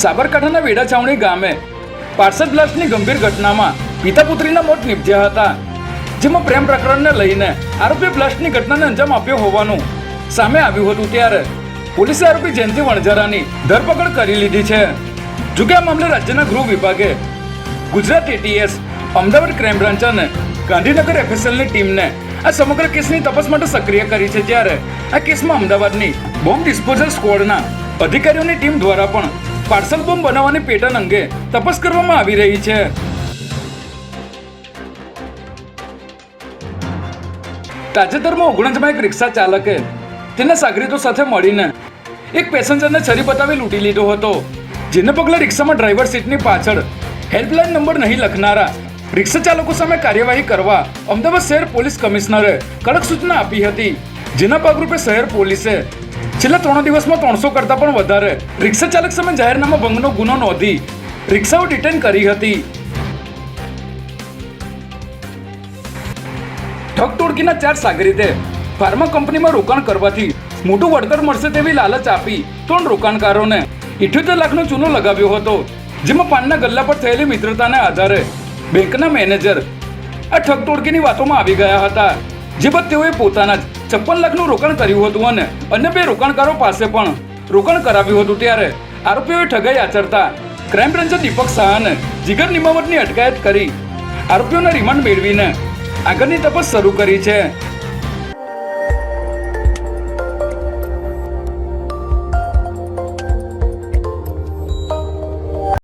સાબરકાંઠાના વેડાછાવણી ગામે પાર્સલ બ્લાસ્ટની ગંભીર ઘટનામાં પિતા પુત્રીના મોત નિપજ્યા હતા, જેમાં પ્રેમ પ્રકરણને લઈને આરોપી બ્લાસ્ટની ઘટનાને અંજામ આપ્યો હોવાનું સામે આવ્યું હતું ત્યારે પોલીસે આરોપી જયંતિ વણઝારાની ધરપકડ કરી લીધી છે. જોકે આ મામલે રાજ્યના ગૃહ વિભાગે Gujarat ATS Ahmedabad crime branch અને ગાંધીનગર એફએસએલની ટીમને આ સમગ્ર કેસની તપાસ માટે સક્રિય કરી છે. જ્યારે આ કેસમાં અમદાવાદની બોમ્બ ડિસ્પોઝલ સ્કવોડના અધિકારીઓની ટીમ દ્વારા પણ પાર્સલ બોમ્બ બનાવવાની પેટર્ન અંગે તપાસ કરવામાં આવી રહી છે. તાજેતરમાં ઓગણજમાં એક રિક્ષા ચાલકે તેના સાગરીતો સાથે મળીને એક પેસેન્જરને છરી બતાવી લૂંટી લીધો હતો. જેને પગલે રિક્ષામાં ડ્રાઈવર સીટની પાછળ હેલ્પલાઇન નંબર નહીં લખનારા રિક્ષા ચાલકો સામે કાર્યવાહી કરવા અમદાવાદ શહેર પોલીસ કમિશનરે કડક સૂચના આપી હતી. જેના ભાગરૂપે શહેર પોલીસે છેલ્લા ત્રણ દિવસમાં ત્રણસો કરતાં પણ વધારે રિક્ષા ચાલક સામે જાહેરનામા ભંગનો ગુનો નોંધી રિક્ષાઓ ડિટેન કરી હતી. ઠગ ટોળકીના ચાર સાગરીતે ફાર્મા કંપનીમાં રોકાણ કરવાથી મોટું વળતર મળશે તેવી લાલચ આપી ત્રણ રોકાણકારોને ઇઠ્યોતેર લાખનો ચૂનો લગાવ્યો હતો, જેમાં પાનના ગલ્લા પર થયેલી મિત્રતાને આધારે બેંકના મેનેજર આ ઠગ ટોળકીની વાતોમાં આવી ગયા હતા, જે બાદ તેઓએ પોતાના જ છપ્પન લાખનું રોકાણ કર્યું હતું અને અન્ય બે રોકાણકારો પાસે પણ રોકાણ કરાવ્યું હતું ત્યારે આરોપીઓએ ઠગાઈ આચરતા ક્રાઇમ બ્રાન્ચે દીપક શાહને જીગર નિમાવતની અટકાયત કરી આરોપીઓના રિમાન્ડ મેળવીને આગળની તપાસ શરૂ કરી છે.